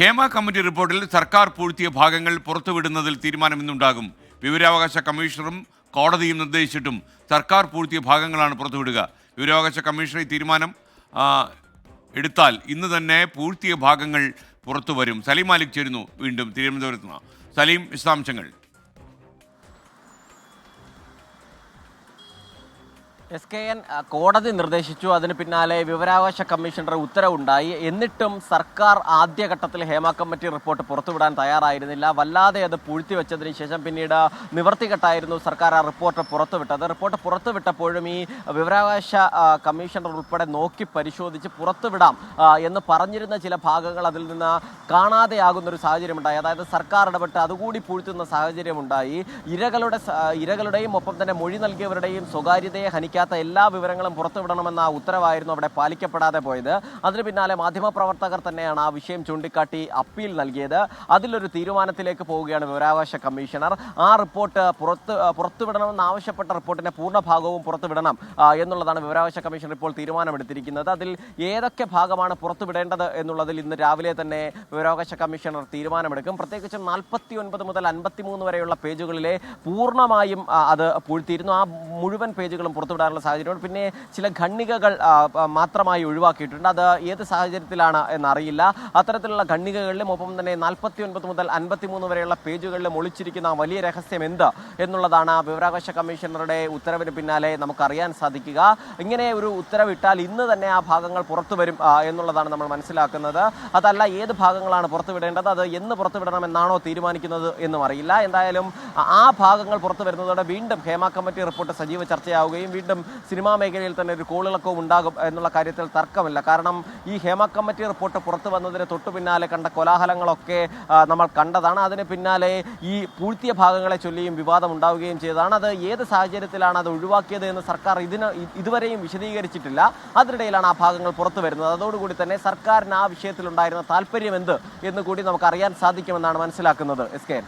Hema committee റിപ്പോർട്ടിൽ സർക്കാർ പൂഴ്ത്തിയ ഭാഗങ്ങൾ പുറത്തുവിടുന്നതിൽ തീരുമാനം ഇന്നുണ്ടാകും വിവരാവകാശ കമ്മീഷണറും കോടതിയും നിർദ്ദേശിച്ചിട്ടും സർക്കാർ പൂഴ്ത്തിയ ഭാഗങ്ങളാണ് പുറത്തുവിടുക. വിവരാവകാശ കമ്മീഷൻ ഈ തീരുമാനം എടുത്താൽ ഇന്ന് തന്നെ പൂഴ്ത്തിയ ഭാഗങ്ങൾ പുറത്തു വരും സലീം മാലിക് ചേരുന്നു വീണ്ടും. തിരുവനന്തപുരത്ത് സലീം വിശദാംശങ്ങൾ. എസ് കെ എൻ കോടതി നിർദ്ദേശിച്ചു. അതിന് പിന്നാലെ വിവരാവകാശ കമ്മീഷണറുടെ ഉത്തരവുണ്ടായി. എന്നിട്ടും സർക്കാർ ആദ്യഘട്ടത്തിൽ ഹേമ കമ്മിറ്റി റിപ്പോർട്ട് പുറത്തുവിടാൻ തയ്യാറായിരുന്നില്ല. വല്ലാതെ അത് പൂഴ്ത്തി വെച്ചതിന് ശേഷം പിന്നീട് നിവർത്തികെട്ടായിരുന്നു സർക്കാർ ആ റിപ്പോർട്ട് പുറത്തുവിട്ടത്. റിപ്പോർട്ട് പുറത്തുവിട്ടപ്പോഴും ഈ വിവരാവകാശ കമ്മീഷണർ ഉൾപ്പെടെ നോക്കി പരിശോധിച്ച് പുറത്തുവിടാം എന്ന് പറഞ്ഞിരുന്ന ചില ഭാഗങ്ങൾ അതിൽ നിന്ന് കാണാതെയാകുന്ന ഒരു സാഹചര്യമുണ്ടായി. അതായത് സർക്കാർ ഇടപെട്ട് അതുകൂടി പൂഴ്ത്തുന്ന സാഹചര്യമുണ്ടായി. ഇരകളുടെ ഇരകളുടെയും ഒപ്പം തന്നെ മൊഴി നൽകിയവരുടെയും സ്വകാര്യതയെ ഹനിക്കാത്ത എല്ലാ വിവരങ്ങളും പുറത്തുവിടണമെന്ന ഉത്തരവായിരുന്നു അവിടെ പാലിക്കപ്പെടാതെ പോയത്. അതിന് പിന്നാലെ മാധ്യമപ്രവർത്തകർ തന്നെയാണ് ആ വിഷയം ചൂണ്ടിക്കാട്ടി അപ്പീൽ നൽകിയത്. അതിലൊരു തീരുമാനത്തിലേക്ക് പോവുകയാണ് വിവരാവകാശ കമ്മീഷണർ. ആ റിപ്പോർട്ട് പുറത്ത് പുറത്തുവിടണമെന്ന് ആവശ്യപ്പെട്ട റിപ്പോർട്ടിന്റെ പൂർണ ഭാഗവും പുറത്തുവിടണം എന്നുള്ളതാണ് വിവരാവകാശ കമ്മീഷൻ ഇപ്പോൾ തീരുമാനമെടുത്തിരിക്കുന്നത്. അതിൽ ഏതൊക്കെ ഭാഗമാണ് പുറത്തുവിടേണ്ടത് എന്നുള്ളതിൽ ഇന്ന് രാവിലെ തന്നെ വിവരാവകാശ കമ്മീഷണർ തീരുമാനമെടുക്കും. പ്രത്യേകിച്ചും നാൽപ്പത്തി ഒൻപത് മുതൽ അൻപത്തിമൂന്ന് വരെയുള്ള പേജുകളിലെ പൂർണമായും അത് പൂഴ്ത്തിയിരുന്നു. ആ മുഴുവൻ പേജുകളും പുറത്തുവിടാനുള്ള സാഹചര്യമുണ്ട് പിന്നെ ചില ആ, മാത്രമായി ഒഴിവാക്കിയിട്ടുണ്ട്. അത് ഏത് സാഹചര്യത്തിലാണ് എന്നറിയില്ല. അത്തരത്തിലുള്ള ഖണ്ണികകളിലും ഒപ്പം തന്നെ നാൽപ്പത്തി ഒൻപത് മുതൽ അൻപത്തിമൂന്ന് വരെയുള്ള പേജുകളിലും ഒളിച്ചിരിക്കുന്ന വലിയ രഹസ്യം എന്ത് എന്നുള്ളതാണ് വിവരാവകാശ കമ്മീഷണറുടെ ഉത്തരവിന് പിന്നാലെ നമുക്കറിയാൻ സാധിക്കുക. ഇങ്ങനെ ഒരു ഉത്തരവിട്ടാൽ ഇന്ന് തന്നെ ആ ഭാഗങ്ങൾ പുറത്തു വരും എന്നുള്ളതാണ് നമ്മൾ മനസ്സിലാക്കുന്നത്. അതല്ല ഏത് ഭാഗങ്ങളാണ് പുറത്തുവിടേണ്ടത് അത് എന്ന് പുറത്തുവിടണമെന്നാണോ തീരുമാനിക്കുന്നത് എന്നും അറിയില്ല. എന്തായാലും ആ ഭാഗങ്ങൾ പുറത്തു വരുന്നതോടെ വീണ്ടും ഹേമ കമ്മിറ്റി റിപ്പോർട്ട് സജീവ ചർച്ചയാവുകയും വീണ്ടും സിനിമാ മേഖലയിൽ തന്നെ ഒരു കോളിളക്കവും ഉണ്ടാകും എന്നുള്ള കാര്യത്തിൽ തർക്കമില്ല. കാരണം ഈ ഹേമ കമ്മിറ്റി റിപ്പോർട്ട് പുറത്തു വന്നതിന് തൊട്ടു പിന്നാലെ കണ്ട കോലാഹലങ്ങളൊക്കെ നമ്മൾ കണ്ടതാണ്. അതിന് പിന്നാലെ ഈ പൂഴ്ത്തിയ ഭാഗങ്ങളെ ചൊല്ലിയും വിവാദം ഉണ്ടാവുകയും ചെയ്തതാണ്. അത് ഏത് സാഹചര്യത്തിലാണ് അത് ഒഴിവാക്കിയത് എന്ന് സർക്കാർ ഇതിന് ഇതുവരെയും വിശദീകരിച്ചിട്ടില്ല. അതിനിടയിലാണ് ആ ഭാഗങ്ങൾ പുറത്തു വരുന്നത്. അതോടുകൂടി തന്നെ സർക്കാരിന് ആ വിഷയത്തിലുണ്ടായിരുന്ന താല്പര്യം എന്ത് എന്ന് കൂടി നമുക്ക് അറിയാൻ സാധിക്കുമെന്നാണ് മനസ്സിലാക്കുന്നത്. S K